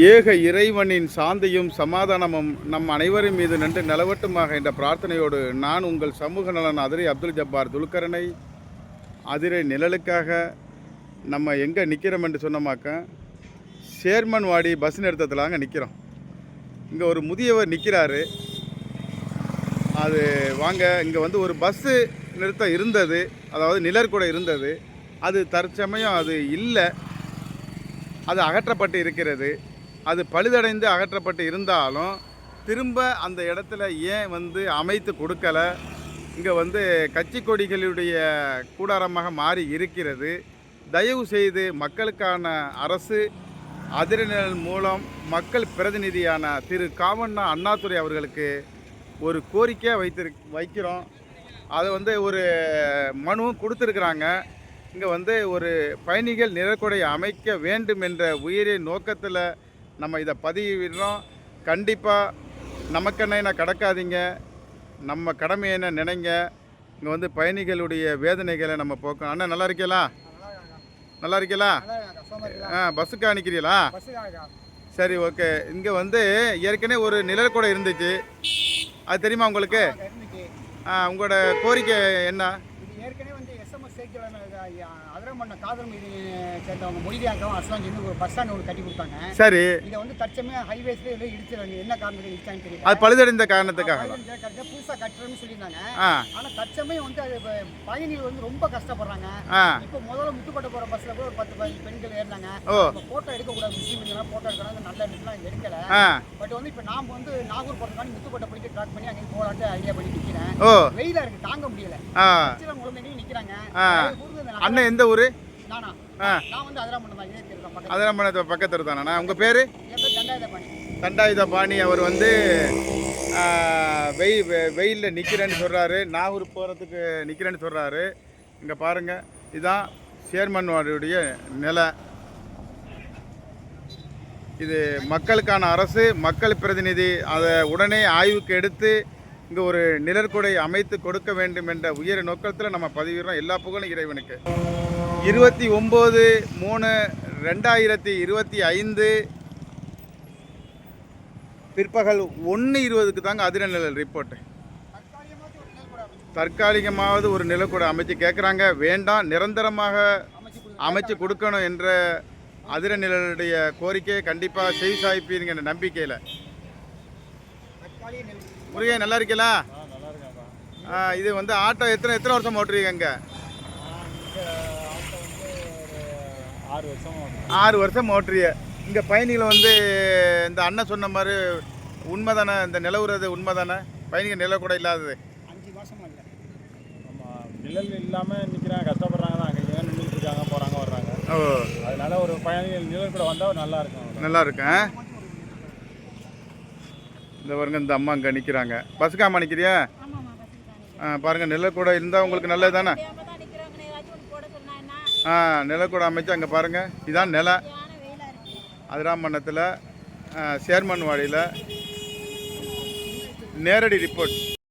ஏக இறைவனின் சாந்தியும் சமாதானமும் நம் அனைவரின் மீது நன்று நிலவட்டுமாக என்ற பிரார்த்தனையோடு நான் உங்கள் சமூக நலன் அதிரை அப்துல் ஜப்பார் துல்கரனை அதிரை நிழலுக்காக நம்ம எங்கே நிற்கிறோம் என்று சொன்னோமாக்க சேர்மன் வாடி பஸ் நிறுத்தத்தில் அங்கே நிற்கிறோம் இங்கே ஒரு முதியவர் நிற்கிறாரு அது வாங்க இங்கே வந்து ஒரு பஸ்ஸு நிறுத்தம் இருந்தது. அதாவது நிழற்கூட இருந்தது. அது தற்சமயம் அது இல்லை. அது அகற்றப்பட்டு இருக்கிறது. அது பழுதடைந்து அகற்றப்பட்டு இருந்தாலும் திரும்ப அந்த இடத்துல ஏன் வந்து அமைத்து கொடுக்கல? இங்கே வந்து கட்சி கொடிகளுடைய கூடாரமாக மாறி இருக்கிறது. தயவு செய்து மக்களுக்கான அரசு அதிரநிழல் மூலம் மக்கள் பிரதிநிதியான திரு காமண்ணா அண்ணாதுரை அவர்களுக்கு ஒரு கோரிக்கையாக வைத்திரு வைக்கிறோம். அதை வந்து ஒரு மனுவும் கொடுத்துருக்குறாங்க. இங்கே வந்து ஒரு பயணிகள் நிழற்குடை அமைக்க வேண்டும் என்ற உயிரை நோக்கத்தில் நம்ம இதை பதிவிடுறோம். கண்டிப்பாக நமக்கென்ன கடக்காதீங்க. நம்ம கடமை என்ன நினைங்க. இங்கே வந்து பயணிகளுடைய வேதனைகளை நம்ம போக்கணும் அண்ணா நல்லா இருக்கீங்களா? நல்லா இருக்கீங்களா? ஆ பஸ்ஸுக்கு அனுக்கிறீங்களா சரி ஓகே. இங்கே வந்து ஏற்கனவே ஒரு நிழல் கூட இருந்துச்சு. அது தெரியுமா உங்களுக்கு? ஆ, உங்களோட கோரிக்கை என்ன? அதிரமண்ண காதல் மீது சேர்ந்தவங்க மொழிதியாக்கம் அஸ்லாம் சேர்ந்து ஒரு பஸ் ஸ்டாண்ட் ஒன்று கட்டி கொடுத்தாங்க. சரி. இதை வந்து தற்சமயம் ஹைவேஸ்ல எல்லாம் இடிச்சிருவாங்க என்ன காரணத்துக்கு இடிச்சான்னு தெரியல. அது பழுதடைந்த காரணத்துக்காக. தான் பயணிகள் கரெக்டா புதுசா கட்டுறோம்னு சொல்லியிருந்தாங்க. ஆ. ஆனா தற்சமயம் வந்து அது பயணிகள் வந்து ரொம்ப கஷ்டப்படுறாங்க. இப்போ முதல்ல முத்துப்பட்டு போற பஸ்ல கூட ஒரு பத்து பெண்கள் ஏறினாங்க. ஓ. போட்டோ எடுக்கக்கூடாது முஸ்லீம் பெண்கள் போட்டோ எடுக்கிறாங்க நல்ல இடத்துல எடுக்கல. பட் வந்து இப்போ நாம் வந்து நாகூர் போகிறதுக்காண்டி முத்துப்பட்டை போயிட்டு ட்ராக் பண்ணி அங்கே போகலான்ட்டு ஐடியா பண்ணி நிற்கிறேன் ஓ. வெயிலா இருக்கு தாங்க முடியல. குழந்தைங்க நிற்கிறாங்க. அண்ணன் எந்த ஊர்? நானா. நான் வந்து தெரியும் பக்கத்துல தானே உங்கள் பேர்? தண்டாயுத பாணி அவர் வந்து ஆ, வெய் வெ- வெயிலில் நிற்கிறேன்னு சொல்கிறாரு நாகூர் போகிறதுக்கு நிற்கிறேன்னு சொல்கிறாரு இங்கே பாருங்கள் இதுதான் சேர்மன் வார்டுடைய நிலை. இது மக்களுக்கான அரசு மக்கள் பிரதிநிதி அதை உடனே ஆய்வுக்கு எடுத்து இங்கே ஒரு நிழற்குடை அமைத்து கொடுக்க வேண்டும் என்ற உயர் நோக்கத்தில் நம்ம பதிவிடுறோம். எல்லா புகழும் இறைவனுக்கு. இருபத்தி ஒம்பது மூணு ரெண்டாயிரத்தி இருபத்தி ஐந்து பிற்பகல் ஒன்று இருபதுக்கு தாங்க அதிரநிழல் ரிப்போர்ட்டு தற்காலிகமாவது ஒரு நிலக்கூட அமைச்சு கேட்குறாங்க வேண்டாம் நிரந்தரமாக அமைச்சு கொடுக்கணும் என்ற அதிரநிழலுடைய கோரிக்கையை கண்டிப்பாக செவி சாய்ப்பீங்கிற நம்பிக்கையில். தற்காலிக முருகன் நல்லா இருக்கீங்களா? ஆ, இது வந்து ஆட்டோ எத்தனை எத்தனை வருஷம் ஓட்டுறீங்க இங்கே? ஆறு வருஷம் ஆறு வருஷம் ஓட்டுறிய இங்கே பயணிகளை வந்து இந்த அண்ணன் சொன்ன மாதிரி உண்மை தானே இந்த நிலவுறது உண்மைதானே? பயணிகள் நில கூட இல்லாதது. அஞ்சு வருஷம் இல்லை. ஆமாம் நிழல் இல்லாமல் நிற்கிறாங்க கஷ்டப்படுறாங்க தான் அங்கே இங்கே நின்றுட்டு இருக்காங்க போகிறாங்க வர்றாங்க ஓ. அதனால ஒரு பயணிகள் நிழல் கூட வந்தால் நல்லா இருக்கும். நல்லா இருக்கேன் இந்த பாருங்க இந்த அம்மா இங்கே நிற்கிறாங்க பஸ்ஸுக்காம நிற்கிறியா ஆ பாருங்கள் நில கூட இருந்தால் உங்களுக்கு நல்லது தானே? ஆ நில கூட அமைச்சு அங்கே பாருங்கள் இதான் நில. அதிராமண்ணத்தில் சேர்மன் வாடியில் நேரடி ரிப்போர்ட்.